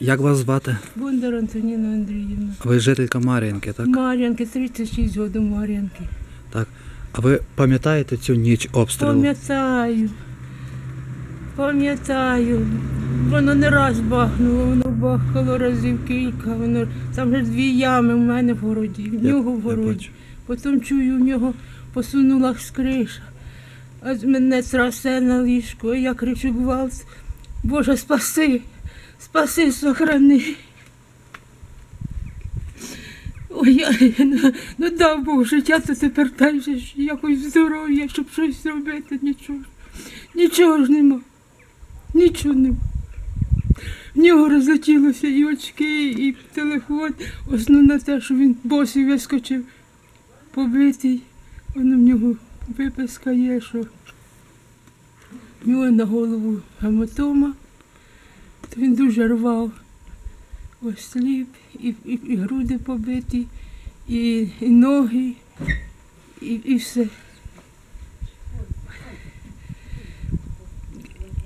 Як вас звати? Бондар Антоніна Андріївна. Ви жителька Мар'їнки, так? Мар'янки, 36 років Мар'янки. Так. А ви пам'ятаєте цю ніч обстрілу? Пам'ятаю. Пам'ятаю. Воно не раз бахнуло, воно бахало разів кілька. Воно там же дві ями в мене в городі, в нього в городі. Потім чую, в нього посунулась криша. А мене трасе на ліжко, я кричу гвалт. Боже, спаси, спаси, сохрани. Ой, я, ну, ну дав Бог життя, то тепер ж якось здоров'я, щоб щось зробити, нічого. Нічого ж нема. Нічого нема. В нього розлетілося і очки, і телефон. Основне те, що він босий вискочив, побитий. Воно в нього виписка є, що в нього на голову гематома. Він дуже рвав. Ось сліп, і, і, і груди побиті, і, і ноги, і, і все.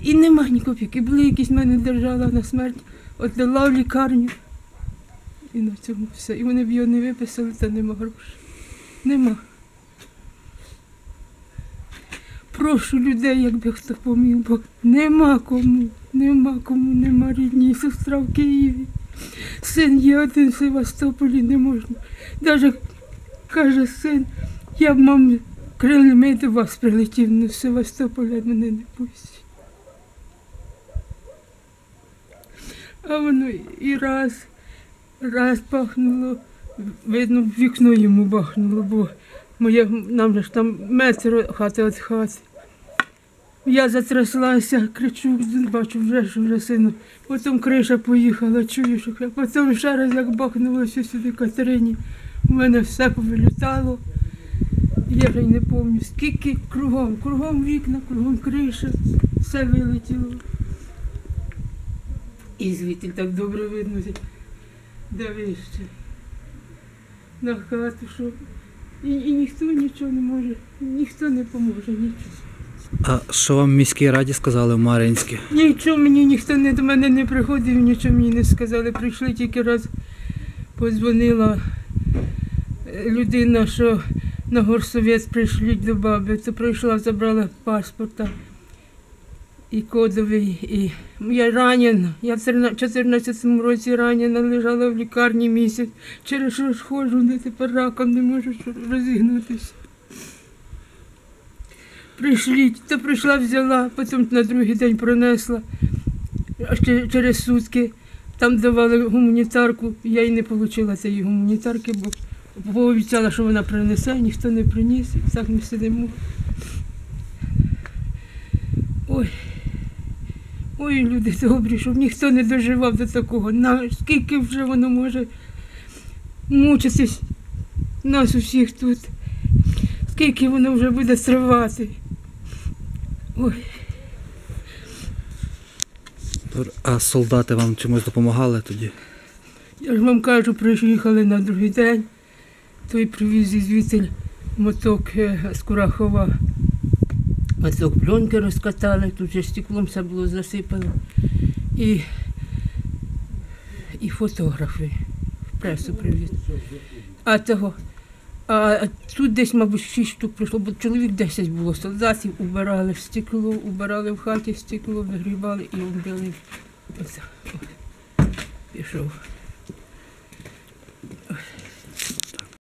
І нема ні копійки. Були якісь мене держала на смерть, віддала в лікарню. І на цьому все. І вони б його не виписали, та нема грошей. Нема. Прошу людей, якби хто поміг, бо нема кому, нема кому, нема рідні, сестра в Києві. Син є один в Севастополі, не можна. Даже каже син, я б мам крильми до вас прилетів, але в Севастополя мене не пустять. А воно і раз, раз бахнуло, видно, в вікно йому бахнуло, бо моє, нам же ж там метр хати від хати. Я затряслася, кричу, бачу, вже ж вже сину. Потім криша поїхала, чую, що потім ще раз як бахнуло все сюди Катерині. У мене все повилітало. Я вже й не пам'ятаю, скільки кругом, кругом вікна, кругом криша, все вилетіло. І звідти так добре видно, де вище. На хату, що. І, і ніхто нічого не може, ніхто не поможе, нічого. А що вам в міській раді сказали в Мар'їнській? Нічого мені ніхто не до мене не приходив, нічого мені не сказали. Прийшли тільки раз, подзвонила е, людина, що на горсовет прийшли до баби, то прийшла, забрала паспорта і кодовий. І я ранена. Я в 2014 році ранена, лежала в лікарні місяць. Через що ж ходжу, не тепер раком не можу розігнутися. Прийшліть, то прийшла, взяла, потім на другий день принесла. А ще через сутки там давали гуманітарку. Я й не отримала цієї гуманітарки, бо пообіцяла, що вона принесе, ніхто не приніс. Так ми сидимо. Ой. Ой, люди добрі, щоб ніхто не доживав до такого. На, скільки вже воно може мучитись нас усіх тут. Скільки воно вже буде тривати. Ой. А солдати вам чимось допомагали тоді? Я ж вам кажу, приїхали на другий день. Той привіз звідти моток е, з Курахова. Моток пленки розкатали, тут же стеклом все було засипано. І, і фотографи в пресу привіз. А того. А тут десь, мабуть, шість штук прийшло, бо чоловік 10 було солдатів, убирали в стекло, убирали в хаті стекло, вигрібали і вбили. Пішов.